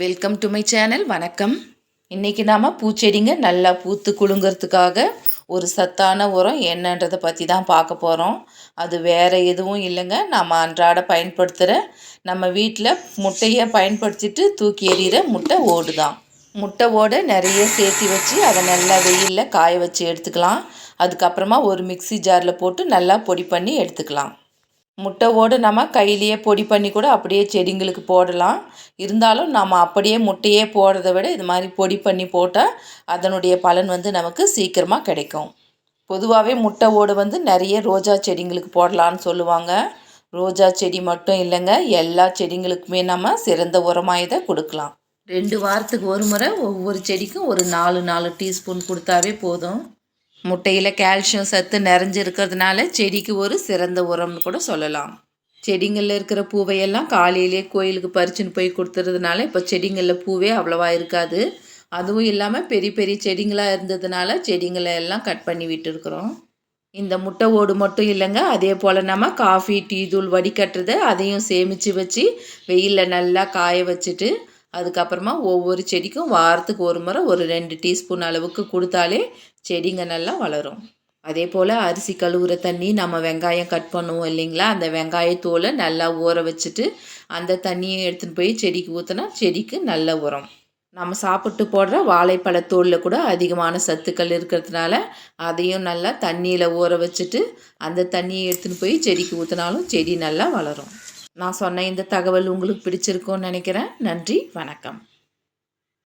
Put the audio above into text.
Welcome to my channel வணக்கம். இன்றைக்கி நாம் பூச்செடிங்க நல்லா பூத்து குலுங்கிறதுக்காக ஒரு சத்தான உரம் என்னன்றதை பற்றி தான் பார்க்க போகிறோம் அது வேறு எதுவும் இல்லைங்க. நம்ம அன்றாட பயன்படுத்துகிற நம்ம வீட்டில் முட்டையை பயன்படுத்திட்டு தூக்கி எறிகிற முட்டை ஓடு தான். முட்டை ஓடை நிறைய சேர்த்து வச்சு அதை நல்லா வெயிலில் காய வச்சு எடுத்துக்கலாம். அதுக்கப்புறமா ஒரு மிக்ஸி ஜாரில் போட்டு நல்லா பொடி பண்ணி எடுத்துக்கலாம். முட்டையோடு நம்ம கையிலேயே பொடி பண்ணி கூட அப்படியே செடிங்களுக்கு போடலாம். இருந்தாலும் நம்ம அப்படியே முட்டையே போடுறத விட இது மாதிரி பொடி பண்ணி போட்டால் அதனுடைய பலன் வந்து நமக்கு சீக்கிரமாக கிடைக்கும். பொதுவாகவே முட்டை ஓடு வந்து நிறைய ரோஜா செடிங்களுக்கு போடலான்னு சொல்லுவாங்க. ரோஜா செடி மட்டும் இல்லைங்க எல்லா செடிங்களுக்குமே நம்ம சிறந்த உரமாக இதை கொடுக்கலாம். ரெண்டு வாரத்துக்கு ஒரு முறை ஒவ்வொரு செடிக்கும் ஒரு நாலு நாலு டீஸ்பூன் கொடுத்தாவே போதும். முட்டையில் கால்சியம் சத்து நிறைஞ்சு இருக்கிறதுனால செடிக்கு ஒரு சிறந்த உரம்னு கூட சொல்லலாம். செடிங்களில் இருக்கிற பூவையெல்லாம் காலையிலே கோயிலுக்கு பறிச்சுன்னு போய் கொடுத்துறதுனால இப்போ செடிங்களில் பூவே அவ்வளோவா இருக்காது. அதுவும் இல்லாமல் பெரிய பெரிய செடிங்களாக இருந்ததுனால செடிங்களை எல்லாம் கட் பண்ணி விட்டுருக்குறோம். இந்த முட்டை ஓடு மட்டும் இல்லைங்க அதே போல் நம்ம காஃபி டீ தூள் வடிகட்டுறது அதையும் சேமித்து வச்சு வெயிலில் நல்லா காய வச்சுட்டு அதுக்கப்புறமா ஒவ்வொரு செடிக்கும் வாரத்துக்கு ஒரு முறை ஒரு ரெண்டு டீஸ்பூன் அளவுக்கு கொடுத்தாலே செடிங்க நல்லா வளரும். அதே போல் அரிசி கழுவுற தண்ணி நம்ம வெங்காயம் கட் பண்ணுவோம் இல்லைங்களா? அந்த வெங்காயத்தோலை நல்லா ஊற வச்சுட்டு அந்த தண்ணியை எடுத்துன்னு போய் செடிக்கு ஊற்றினா செடிக்கு நல்ல உரம். நம்ம சாப்பிட்டு போடுற வாழைப்பழத்தோலில் கூட அதிகமான சத்துக்கள் இருக்கிறதுனால அதையும் நல்லா தண்ணியில் ஊற வச்சுட்டு அந்த தண்ணியை எடுத்துன்னு போய் செடிக்கு ஊற்றினாலும் செடி நல்லா வளரும். நான் சொன்ன இந்த தகவல் உங்களுக்கு பிடிச்சிருக்கும்னு நினைக்கிறேன். நன்றி வணக்கம்.